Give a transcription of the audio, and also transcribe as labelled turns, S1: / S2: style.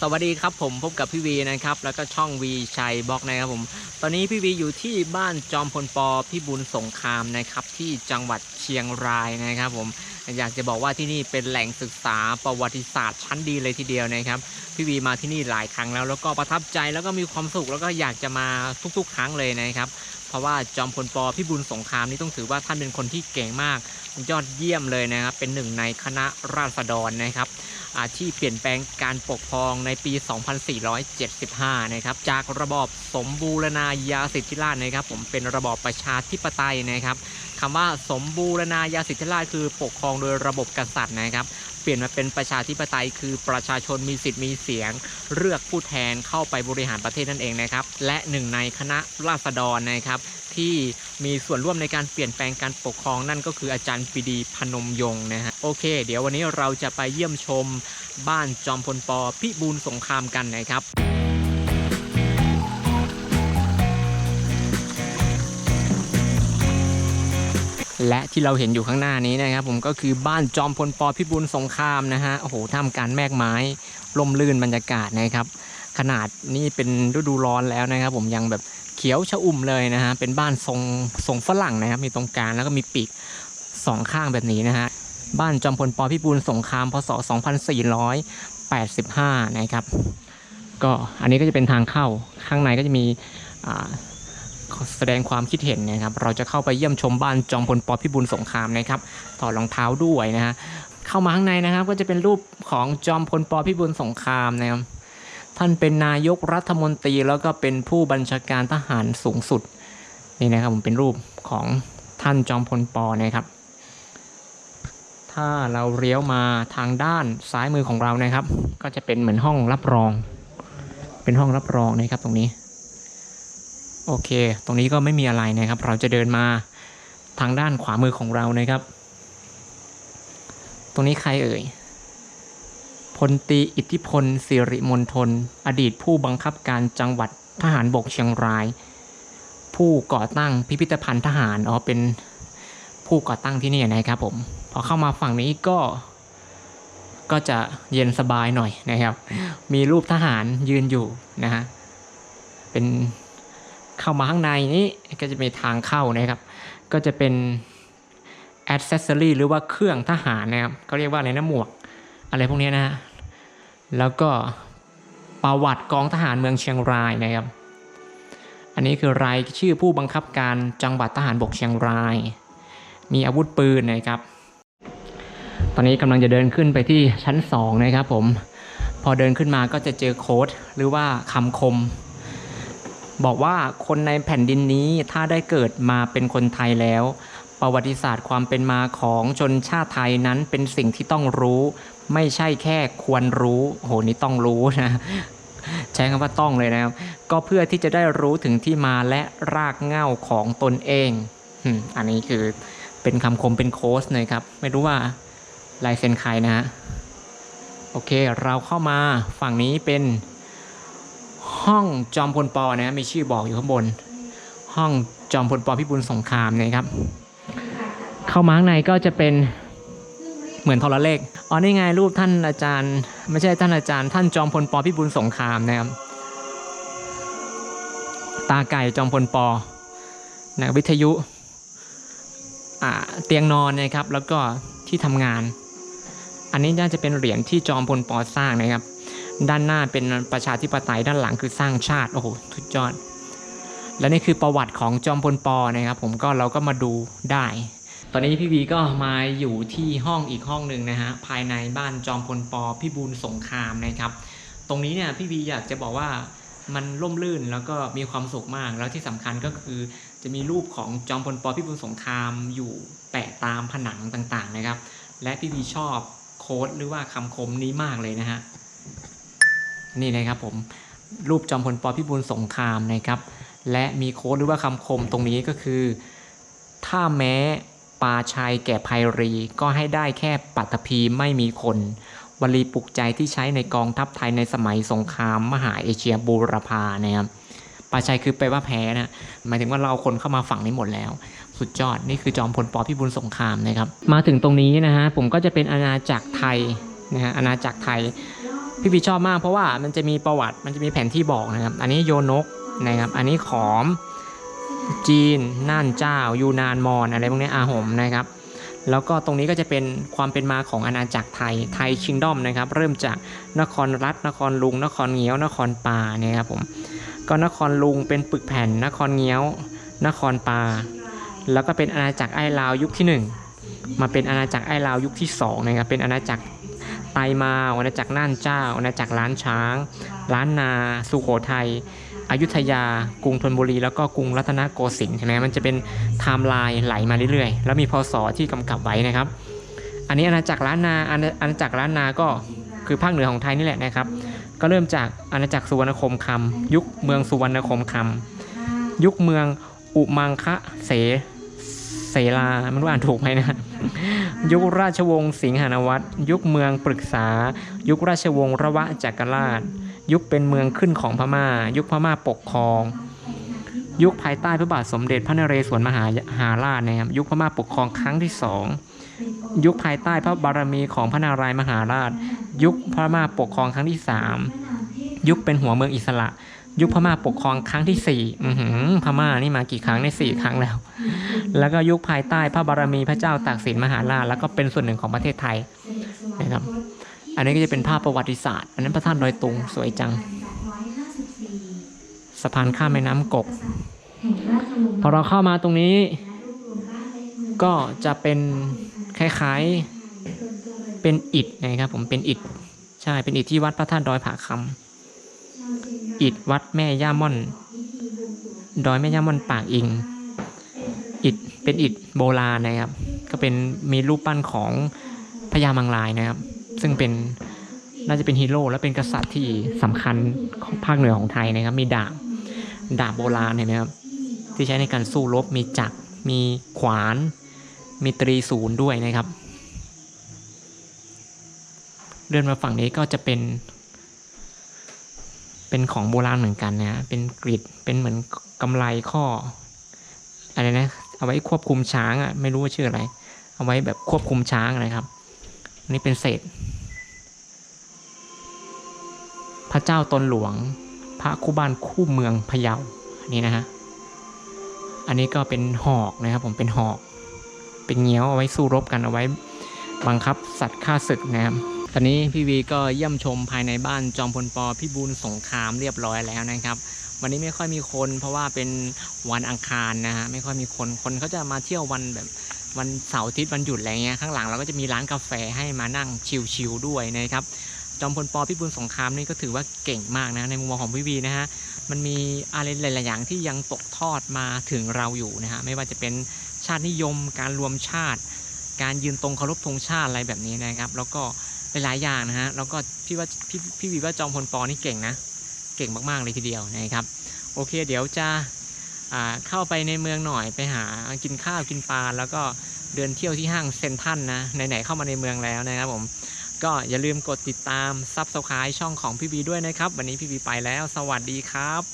S1: สวัสดีครับผมพบกับพี่วีนะครับแล้วก็ช่องวีชัยบล็อกนะครับผม ตอนนี้พี่วีอยู่ที่บ้านจอมพลปพี่บุญสงครามนะครับที่จังหวัดเชียงรายนะครับผม อยากจะบอกว่าที่นี่เป็นแหล่งศึกษาประวัติศาสตร์ชั้นดีเลยทีเดียวนะครับพี่วีมาที่นี่หลายครั้งแล้ว แล้วก็ประทับใจแล้วก็มีความสุขแล้วก็อยากจะมาทุกๆ ครั้งเลยนะครับ เพราะว่าจอมพลปพี่บุญสงครามนี่ต้องถือว่าท่านเป็นคนที่เก่งมากยอดเยี่ยมเลยนะครับ เป็นหนึ่งในคณะราษฎรนะครับอาที่เปลี่ยนแปลงการปกครองในปี 2475 นะครับ จากระบอบสมบูรณาญาสิทธิราชย์นะครับ ผมเป็นระบอบประชาธิปไตยนะครับคำว่าสมบูรณาญาสิทธิราชย์คือปกครองโดยระบบกษัตริย์นะครับ เปลี่ยนมาเป็นประชาธิปไตย คือประชาชนมีสิทธิ์มีเสียง เลือกผู้แทนเข้าไปบริหารประเทศนั่นเองนะครับ และหนึ่งในคณะราษฎรนะครับที่มีส่วนร่วมในการเปลี่ยนแปลงการปกครองนั่นก็คืออาจารย์ปีดีพนมยงค์นะฮะโอเค เดี๋ยววันนี้เราจะไปเยี่ยมชมบ้านจอมพลปพิบูลสงครามกันนะครับ และที่เราเห็นอยู่ข้างหน้านี้นะครับ ผมก็คือบ้านจอมพลปพิบูลสงครามนะฮะโอ้โหท่ามกลารแมกไม้ร่มรื่นบรรยากาศนะครับ ขนาดนี่เป็นฤดูร้อนแล้วนะครับ ผมยังแบบเขียวชะอุ่มเลยนะฮะเป็นบ้านทรงทรงฝรั่งนะครับ มีตรงกลางแล้วก็มีปีกสองข้างแบบนี้นะฮะบ้านจอมพลปพิบูลสงครามพศ 2485 นะครับ ก็อันนี้ก็จะเป็นทางเข้าข้างในก็จะมีอ่า แสดงความคิดเห็นนะครับ เราจะเข้าไปเยี่ยมชมบ้านจอมพลปพิบูลสงครามนะครับถอดรองเท้าด้วยนะฮะเข้ามาข้างในนะครับ ก็จะเป็นรูปของจอมพลปพิบูลสงครามนะครับท่านเป็นนายกรัฐมนตรีแล้วก็เป็นผู้บัญชาการทหารสูงสุดนี่นะครับผมเป็นรูปของท่านจอมพลปนะครับ ถ้าเราเลี้ยวมาทางด้านซ้ายมือของเรานะครับ ก็จะเป็นเหมือนห้องรับรอง เป็นห้องรับรองนะครับตรงนี้ โอเค ตรงนี้ก็ไม่มีอะไรนะครับ เราจะเดินมาทางด้านขวามือของเรานะครับ ตรงนี้ใครเอ่ย พลตีอิทธิพลสิริมณฑลอดีตผู้บังคับการจังหวัดทหารบกเชียงราย ผู้ก่อตั้งพิพิธภัณฑ์ทหาร อ๋อ เป็นผู้ก่อตั้งที่นี่นะครับผม พอเข้ามาฝั่งนี้ก็ ก็จะเย็นสบายหน่อยนะครับ มีรูปทหารยืนอยู่นะฮะ เป็น เข้ามาข้างในนี้ก็จะมีทางเข้านะครับ ก็จะเป็น a อ c e s s o r y หรือว่าเครื่องทหารนะครับเขาเรียกว่าอะไรนะหมวก อะไรพวกนี้นะฮะแล้วก็ประวัติกองทหารเมืองเชียงรายนะครับ อันนี้คือรายชื่อผู้บังคับการจังหวัดทหารบกเชียงราย มีอาวุธปืนนะครับ ตอนนี้กำลังจะเดินขึ้นไปที่ชั้นสองนะครับผม พอเดินขึ้นมาก็จะเจอโค้ดหรือว่าคำคม บอกว่าคนในแผ่นดินนี้ถ้าได้เกิดมาเป็นคนไทยแล้ว ประวัติศาสตร์ความเป็นมาของชนชาติไทยนั้นเป็นสิ่งที่ต้องรู้ ไม่ใช่แค่ควรรู้โหนี่ต้องรู้นะใช้คำว่าต้องเลยนะครับ ก็เพื่อที่จะได้รู้ถึงที่มาและรากเหง้าของตนเองอันนี้คือเป็นคำคมเป็นโค้ชนะครับ ไม่รู้ว่าลายเซ็นใครนะฮะโอเค เราเข้ามาฝั่งนี้เป็น ห้องจอมพลปอนะมีชื่อบอกอยู่ข้างบน ห้องจอมพลปอพิบูลสงครามนะครับ เข้ามาข้างในก็จะเป็นเหมือนทรเลขอ๋อนี่ไงรูปท่านอาจารย์ ไม่ใช่ท่านอาจารย์ ท่านจอมพลปอพิบูลสงครามนะครับตาไก่จอมพลปอนะวิทยุเตียงนอนนะครับแล้วก็ที่ทำงาน อันนี้น่าจะเป็นเหรียญที่จอมพลปอสร้างนะครับ ด้านหน้าเป็นประชาธิปไตยด้านหลังคือสร้างชาติโอ้โหทุดยอด และนี่คือประวัติของจอมพลปอนะครับ ผมก็เราก็มาดูได้ ตอนนี้พี่วีก็มาอยู่ที่ห้องอีกห้องหนึ่งนะฮะภายในบ้านจอมพลปอพิบูลสงครามนะครับ ตรงนี้เนี่ยพี่วีอยากจะบอกว่ามันร่มรื่นแล้วก็มีความสุขมาก แล้วที่สำคัญก็คือจะมีรูปของจอมพลปพิบูลสงครามอยู่แปะตามผนังต่างๆนะครับ และพี่วีชอบโค้ดหรือว่าคำคมนี้มากเลยนะฮะ นี่นะครับผมรูปจอมพลปพิบูลสงครามนะครับ และมีโค้ดหรือว่าคำคมตรงนี้ก็คือ ถ้าแม้ปาชัยแก่ภัยรีก็ให้ได้แค่ปัตภีไม่มีคน วลีปลุกใจที่ใช้ในกองทัพไทยในสมัยสงครามมหาเอเชียบูรพานะครับปาชัยคือไปลว่าแพ้นะหมายถึงว่าเราเอาคนเข้ามาฝั่งนี้หมดแล้ว สุดยอดนี่คือจอมพลปพิบูลสงครามนะครับ มาถึงตรงนี้นะฮะผมก็จะเป็นอาณาจักรไทยนะฮะอาณาจักรไทย พี่บีชอบมากเพราะว่ามันจะมีประวัติมันจะมีแผนที่บอกนะครับ อันนี้โยนกนะครับ อันนี้ขอม จีนน่านเจ้า ยูนานมอญอะไรพวกนี้อาหมนะครับ แล้วก็ตรงนี้ก็จะเป็นความเป็นมาของอาณาจักรไทยไทยคิงดอมนะครับ เริ่มจากนครรัฐนครลุง นครเงี้ยวนครปาเนี่ยครับผมก็นครลุงเป็นปึกแผ่น นครเงี้ยวนครปา แล้วก็เป็นอาณาจักรไอ้ลาวยุคที่หนึ่งมาเป็นอาณาจักรไอ้ลาวยุคที่สองนะครับเป็นอาณาจักร ไตมาอาณาจักรน่านเจ้าอาณาจักรล้านช้าง ล้านนา สุโขทัยอยุธยา กรุงธนบุรี แล้วก็กรุงรัตนโกสินทร์ใช่ไหมมันจะเป็นไทม์ไลน์ไหลมาเรื่อยๆ แล้วมีพศที่กำกับไว้นะครับ อันนี้อาณาจักรล้านนาอาณาอาณาจักรล้านนาก็คือภาคเหนือของไทยนี่แหละนะครับ ก็เริ่มจากอาณาจักรสุวรรณคมคำยุคเมืองสุวรรณคมคำยุคเมืองอุมังคะเส เสลาไม่รู้อ่านถูกไหมนะ ยุคราชวงศ์สิงหานวัตรยุคเมืองปรึกษา ยุคราชวงศ์ระวะจักรราช ยุคเป็นเมืองขึ้นของพมา่า ยุคพม่าปกครอง ยุคภายใต้พระบาทสมเด็จพระนเรศวรมหาหาราชนะครับยุคพม่าปกครองครั้งที่สองยุคภายใต้พระบารมีของพระนารายณ์มหาราช ยุคพม่าปกครองครั้งที่สามยุคเป็นหัวเมืองอิสระ ยุคพม่าปกครองครั้งที่สี่อือหือพม่านี่มากี่ครั้งในสี่ครั้งแล้ว แล้วก็ยุคภายใต้พระบารมีพระเจ้าตากสินมหาราชแล้วก็เป็นส่วนหนึ่งของประเทศไทยนะครับ อันนี้ก็จะเป็นภาพประวัติศาสตร์ อันนั้นพระธาตุดอยตุงสวยจัง สะพานข้ามแม่น้ำกบพอเราเข้ามาตรงนี้ ก็จะเป็นคล้ายๆเป็นอิฐนะครับผมเป็นอิฐใช่เป็นอิฐที่วัดพระธาตุดอยผาคำอิฐวัดแม่ย่าม่อน ดอยแม่ย่าม่อนปากอิง อิฐเป็นอิฐโบราณนะครับ ก็เป็นมีรูปปั้นของพญามังลายนะครับ ซึ่งเป็นน่าจะเป็นฮีโร่และเป็นกษัตริย์ที่สำคัญของภาคเหนือของไทยนะครับ มีดาบดาบโบราณเห็นไหมครับที่ใช้ในการสู้รบมีจักรมีขวาน มีตรีศูนย์ด้วยนะครับ เดินมาฝั่งนี้ก็จะเป็น เป็นของโบราณเหมือนกันนะเป็นกริดเป็นเหมือนกำไลข้ออะไรนะ เอาไว้ควบคุมช้างอะไม่รู้ว่าชื่ออะไร เอาไว้แบบควบคุมช้างนะครับอันนี้เป็นเศษ พระเจ้าตนหลวง พระคู่บ้านคู่เมืองพะเยาอันนี้นะฮะอันนี้ก็เป็นหอกนะครับ ผมเป็นหอก เป็นเงี้ยวเอาไว้สู้รบกันเอาไว้บังคับสัตว์ฆ่าศึกนะครับตอนนี้พี่วีก็เยี่ยมชมภายในบ้านจอมพลปพิบูลสงครามเรียบร้อยแล้วนะครับ วันนี้ไม่ค่อยมีคน เพราะว่าเป็นวันอังคารนะฮะไม่ค่อยมีคนคนเขาจะมาเที่ยววันแบบวันเสาร์อาทิตย์วันหยุดอะไรเงี้ยข้างหลังเราก็จะมีร้านกาแฟให้มานั่งชิลๆด้วยนะครับจอมพลปพิบูลสงครามนี่ก็ถือว่าเก่งมากนะในมุมมองของพี่วีนะฮะมันมีอะไรหลาย ๆ อย่างที่ยังตกทอดมาถึงเราอยู่นะฮะไม่ว่าจะเป็นชาตินิยม การรวมชาติ การยืนตรงเคารพธงชาติอะไรแบบนี้นะครับ แล้วก็หลายๆอย่างนะฮะแล้วก็พี่ว่าพี่พี่วีว่าจอมพลปนี่เก่งนะ เก่งมาก ๆ เลยทีเดียวนะครับโอเคเดี๋ยวจะเข้าไปในเมืองหน่อยไปหากินข้าวกินปลาแล้วก็เดินเที่ยวที่ห้างเซนทันนะไหนๆเข้ามาในเมืองแล้วนะครับผมก็อย่าลืมกดติดตามซับสไครต์ช่องของพี่บีด้วยนะครับ วันนี้พี่บีไปแล้ว สวัสดีครับ